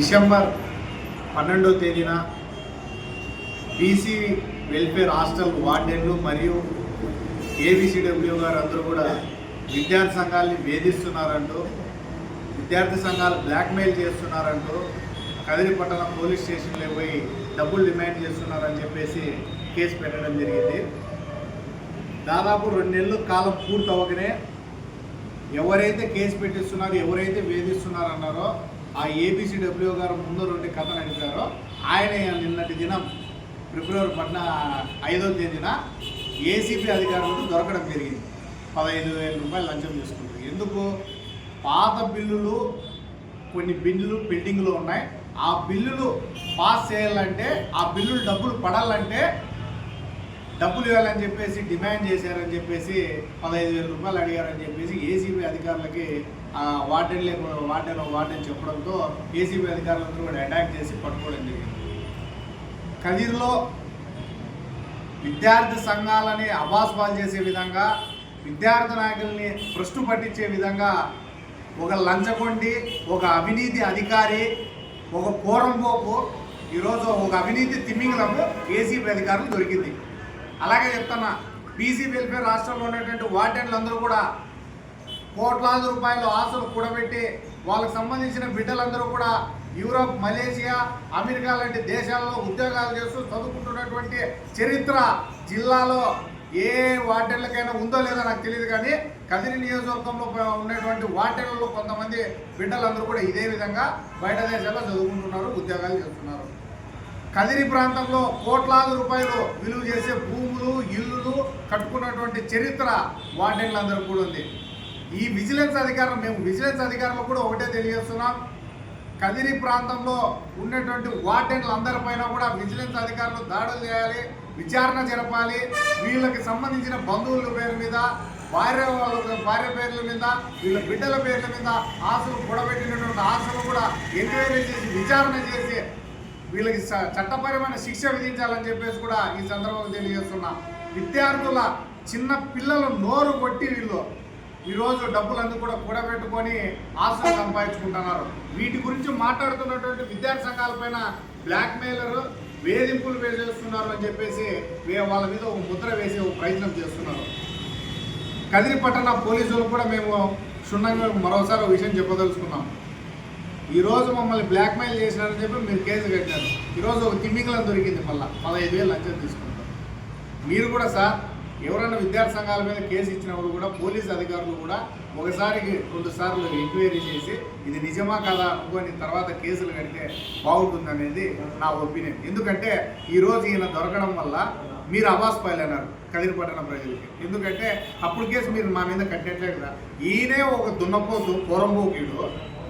December పన్నెండో తేదీన BC welfare hostel వార్డెన్లు మరియు ఏబిసిడబ్ల్యూ గారు అందరూ కూడా విద్యార్థి సంఘాలని వేధిస్తున్నారంటూ విద్యార్థి సంఘాలు బ్లాక్మెయిల్ చేస్తున్నారంటూ కదిరిపట్టణం పోలీస్ స్టేషన్లో పోయి డబ్బులు డిమాండ్ చేస్తున్నారని చెప్పేసి కేసు పెట్టడం జరిగింది. దాదాపు రెండు నెలలు కాలం పూర్తి అవ్వగానే ఎవరైతే కేసు పెట్టిస్తున్నారో ఎవరైతే వేధిస్తున్నారన్నారో ఆ ఏబిసిడబ్ల్యూ గారు ముందు రెండు కథ నడిపారో ఆయన నిన్నటి దినం ఫిబ్రవరి పద్న ఐదో తేదీన ఏసీపీ అధికారులకు దొరకడం జరిగింది. పదహైదు వేల రూపాయలు లంచం తీసుకుంటారు ఎందుకు? పాత బిల్లులు కొన్ని బిల్లులు పెండింగ్లో ఉన్నాయి. ఆ బిల్లులు పాస్ చేయాలంటే ఆ బిల్లులు డబ్బులు పడాలంటే డబ్బులు ఇవ్వాలని చెప్పేసి డిమాండ్ చేశారని చెప్పేసి పదహైదు వేల రూపాయలు అడిగారని చెప్పేసి ఏసీబీ అధికారులకి ఆ లేకుండా వార్డెన్ వార్డెన్ చెప్పడంతో ఏసీబీ అధికారులందరూ కూడా అటాక్ చేసి పట్టుకోవడం జరిగింది. కదిర్లో విద్యార్థి సంఘాలని అబాస్పాలు చేసే విధంగా విద్యార్థి నాయకుల్ని భ్రష్టు పట్టించే విధంగా ఒక లంచగొండి ఒక అవినీతి అధికారి ఒక పోరంపోకు ఈరోజు ఒక అవినీతి తిమ్మింగలము ఏసీబీ అధికారులు దొరికింది. అలాగే చెప్తున్నా బీసీ వెల్ఫేర్ రాష్ట్రంలో ఉన్నటువంటి వార్డెన్లు అందరూ కూడా కోట్లాది రూపాయల ఆశలు కూడబెట్టి వాళ్ళకు సంబంధించిన బిడ్డలందరూ కూడా యూరోప్ మలేషియా అమెరికా లాంటి దేశాల్లో ఉద్యోగాలు చేస్తూ చదువుకుంటున్నటువంటి చరిత్ర జిల్లాలో ఏ వార్డెన్లకైనా ఉందో లేదో నాకు తెలియదు కానీ కదిరి నియోజకవర్గంలో ఉన్నటువంటి వార్డెన్లలో కొంతమంది బిడ్డలందరూ కూడా ఇదే విధంగా బయట దేశాల్లో చదువుకుంటున్నారు ఉద్యోగాలు చేస్తున్నారు. కదిరి ప్రాంతంలో కోట్లాది రూపాయలు విలువ చేసే భూములు ఇల్లులు కట్టుకున్నటువంటి చరిత్ర వార్డెన్లందరూ కూడా ఉంది. ఈ విజిలెన్స్ అధికారం మేము విజిలెన్స్ అధికారులు కూడా ఒకటే తెలియజేస్తున్నాం. కదిరి ప్రాంతంలో ఉన్నటువంటి వార్డెన్లు అందరిపైన కూడా విజిలెన్స్ అధికారులు దాడులు చేయాలి విచారణ జరపాలి. వీళ్ళకి సంబంధించిన బంధువుల పేరు మీద భార్య వాళ్ళ భార్య పేర్ల మీద వీళ్ళ బిడ్డల పేర్ల మీద ఆశలు కూడబెట్టినటువంటి ఆశలు కూడా ఎంక్వైరీ చేసి విచారణ చేసి వీళ్ళకి చట్టపరమైన శిక్ష విధించాలని చెప్పేసి కూడా ఈ సందర్భంగా తెలియజేస్తున్నాం. విద్యార్థుల చిన్న పిల్లలు నోరు కొట్టి వీళ్ళు ఈరోజు డబ్బులన్నీ కూడా కూడబెట్టుకొని ఆస్తులు సంపాదించుకుంటున్నారు. వీటి గురించి మాట్లాడుతున్నటువంటి విద్యార్థి సంఘాలపైన బ్లాక్మెయిలర్ వేధింపులు వేసేస్తున్నారు అని చెప్పేసి వాళ్ళ మీద ఒక ముద్ర వేసే ఒక ప్రయత్నం చేస్తున్నారు. కదిరి పట్టణ పోలీసులు కూడా మేము క్షుణ్ణంగా మరోసారి విషయం చెప్పదలుచుకున్నాం. ఈరోజు మమ్మల్ని బ్లాక్మెయిల్ చేసినారని చెప్పి మీరు కేసు కట్టారు. ఈరోజు ఒక తిమ్మికలం దొరికింది మళ్ళీ పదహైదు వేలు లంచం తీసుకుంటారు మీరు కూడా సార్ ఎవరైనా విద్యార్థి సంఘాల మీద కేసు ఇచ్చినప్పుడు కూడా పోలీస్ అధికారులు కూడా ఒకసారికి రెండు సార్లు ఎంక్వైరీ చేసి ఇది నిజమా కాదా అనుకోని తర్వాత కేసులు కడితే బాగుంటుందనేది నా ఒపీనియన్. ఎందుకంటే ఈరోజు ఈయన దొరకడం వల్ల మీరు అవాస్ అన్నారు కదిరిపట్టణ ప్రజలకి. ఎందుకంటే అప్పుడు కేసు మీరు మా మీద కట్టేట్లే కదా. ఈయనే ఒక దున్నపోతు పూరంబోకీడు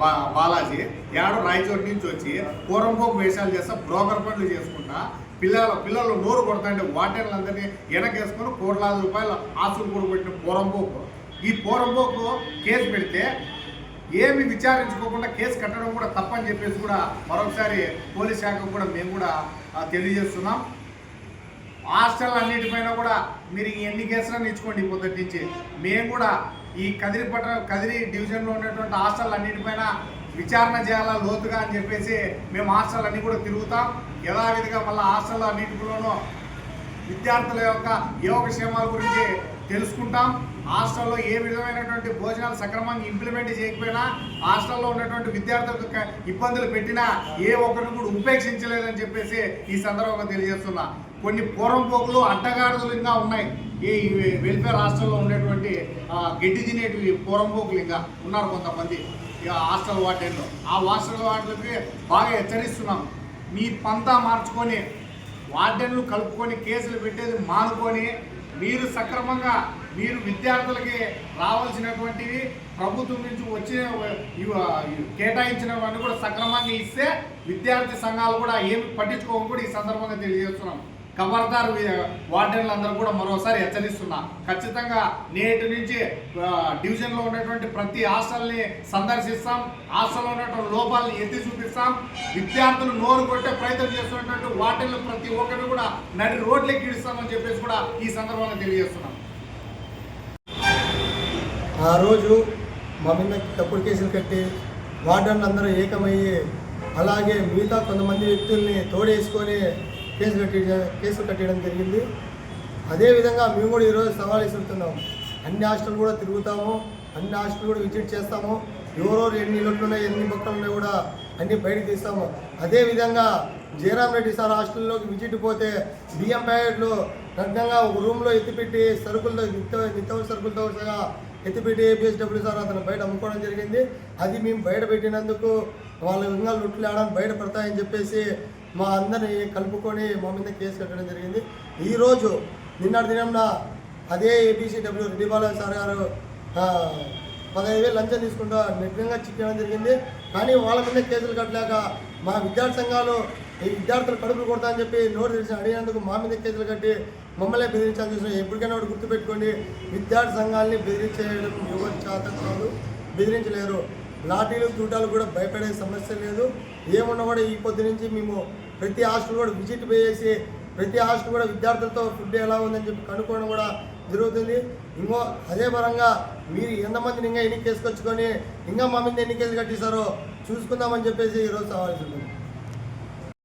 బా బాలాజీ ఏడో రాయచోటి నుంచి వచ్చి పూరంబోకు వేషాలు చేస్తా బ్రోకర్ పనులు చేసుకుంటా పిల్లల పిల్లలు నోరు కొడతాంటే వాటర్లందరినీ వెనకేసుకొని కోట్లాది రూపాయలు ఆస్తులు కూడా పెట్టిన పూరంపోకు ఈ పూరంపోకు కేసు పెడితే ఏమి విచారించుకోకుండా కేసు కట్టడం కూడా తప్పని చెప్పేసి కూడా మరొకసారి పోలీస్ శాఖకు కూడా మేము కూడా తెలియజేస్తున్నాం. హాస్టల్ అన్నిటిపైన కూడా మీరు ఎన్ని కేసులను ఇచ్చుకోండి పొద్దుటి నుంచి. మేము కూడా ఈ కదిరి పట్ట కదిరి డివిజన్లో ఉన్నటువంటి హాస్టల్ అన్నిటిపైన విచారణ చేయాలా లోతుగా అని చెప్పేసి మేము హాస్టల్ అన్నీ కూడా తిరుగుతాం. యథావిధిగా మళ్ళీ హాస్టల్ అన్నింటిలోనూ విద్యార్థుల యొక్క యోగక్షేమాల గురించి తెలుసుకుంటాం. హాస్టల్లో ఏ విధమైనటువంటి భోజనాలు సక్రమంగా ఇంప్లిమెంట్ చేయకపోయినా హాస్టల్లో ఉన్నటువంటి విద్యార్థులకు ఇబ్బందులు పెట్టినా ఏ ఒక్కరిని కూడా ఉపేక్షించలేదని చెప్పేసి ఈ సందర్భంగా తెలియజేస్తున్నా. కొన్ని పూర్వంపోకులు అడ్డగాడులు ఇంకా ఉన్నాయి. ఈ వెల్ఫేర్ హాస్టల్లో ఉండేటువంటి గడ్డి తినేటివి పూర్వంపోకులు ఇంకా ఉన్నారు కొంతమంది. ఇక హాస్టల్ వార్డెన్లో. ఆ హాస్టల్ వార్డులకి బాగా హెచ్చరిస్తున్నాం. మీ పంతా మార్చుకొని వార్డెన్లు కలుపుకొని కేసులు పెట్టేది మానుకొని మీరు సక్రమంగా మీరు విద్యార్థులకి రావాల్సినటువంటివి ప్రభుత్వం నుంచి వచ్చిన కేటాయించినవన్నీ కూడా సక్రమంగా ఇస్తే విద్యార్థి సంఘాలు కూడా ఏమి పట్టించుకోవని కూడా ఈ సందర్భంగా తెలియజేస్తున్నాం. ఖబర్దార్ వార్డెన్లు అందరూ కూడా మరోసారి హెచ్చరిస్తున్నా. ఖచ్చితంగా నేటి నుంచి డివిజన్లో ఉన్నటువంటి ప్రతి హాస్టల్ని సందర్శిస్తాం. హాస్టల్లో ఉన్నటువంటి లోపాలను ఎత్తి చూపిస్తాం. విద్యార్థులు నోరు కొట్టే ప్రయత్నం చేస్తున్నటువంటి వార్డెన్లు ప్రతి ఒక్కరిని కూడా నడి రోడ్లకి ఇస్తామని చెప్పేసి కూడా ఈ సందర్భంగా తెలియజేస్తున్నాం. ఆ రోజు మా మీద తప్పుడు కేసులు కట్టి వార్డన్లు అందరూ ఏకమయ్యి అలాగే మిగతా కొంతమంది వ్యక్తుల్ని తోడేసుకొని కేసు కట్టి కేసు కట్టడం జరిగింది. అదేవిధంగా మేము కూడా ఈరోజు సవాల్ ఇస్తున్నాం అన్ని హాస్టల్ కూడా తిరుగుతాము అన్ని హాస్టల్ కూడా విజిట్ చేస్తాము. ఎవరెవరు ఎన్ని ఇళ్ళు ఉన్నాయి ఎన్ని మొక్కలు ఉన్నాయి కూడా అన్ని బయటకు తీస్తాము. అదేవిధంగా జయరామ్ రెడ్డి సార్ హాస్టల్లోకి విజిట్ పోతే బియ్యం ప్యాకెట్లు నగ్నంగా ఒక రూమ్లో ఎత్తిపెట్టి సరుకులతో నిత్య నిత్యావసర సరుకులతో సహా ఎత్తిపెట్టి ఏపీఎస్డబ్ల్యూ సార్ అతను బయట అమ్ముకోవడం జరిగింది. అది మేము బయట పెట్టినందుకు వాళ్ళ ఇంకా లుట్లు బయట పడతాయని చెప్పేసి మా అందరిని కలుపుకొని మా మీద కేసు కట్టడం జరిగింది. ఈరోజు నిన్నటి దినంన అదే ఏపీసీడబ్ల్యూ రెడ్డి బాలయ్య సార్ గారు పదహైదు వేలు లంచం తీసుకుంటూ నిజంగా చిక్కడం జరిగింది. కానీ వాళ్ళ మీద కేసులు కట్టలేక మా విద్యార్థి సంఘాలు ఈ విద్యార్థులు కడుపులు కొడతా అని చెప్పి నోరు తెలిసి అడిగినందుకు మా మీద కేసులు కట్టి మమ్మల్ని బెదిరించాల్సి చూసిన ఎప్పటికైనా ఒకటి గుర్తుపెట్టుకోండి. విద్యార్థి సంఘాలని బెదిరించేయడం ఎవరి చేత కాదు బెదిరించలేరు. లాఠీలు తూటాలు కూడా భయపడే సమస్య లేదు. ఏమున్నా కూడా ఈ పొద్దు నుంచి మేము ప్రతి హాస్టల్ కూడా విజిట్ చేసి ప్రతి హాస్టల్ కూడా విద్యార్థులతో ఫుడ్ ఎలా ఉందని చెప్పి కనుక్కోవడం కూడా జరుగుతుంది. ఇంకో అదే పరంగా మీరు ఎంతమందిని ఇంకా ఎన్ని కేసుకొచ్చుకొని ఇంకా మా మీద ఎన్ని కేసులు కట్టిస్తారో చూసుకుందామని చెప్పేసి ఈరోజు సవాల్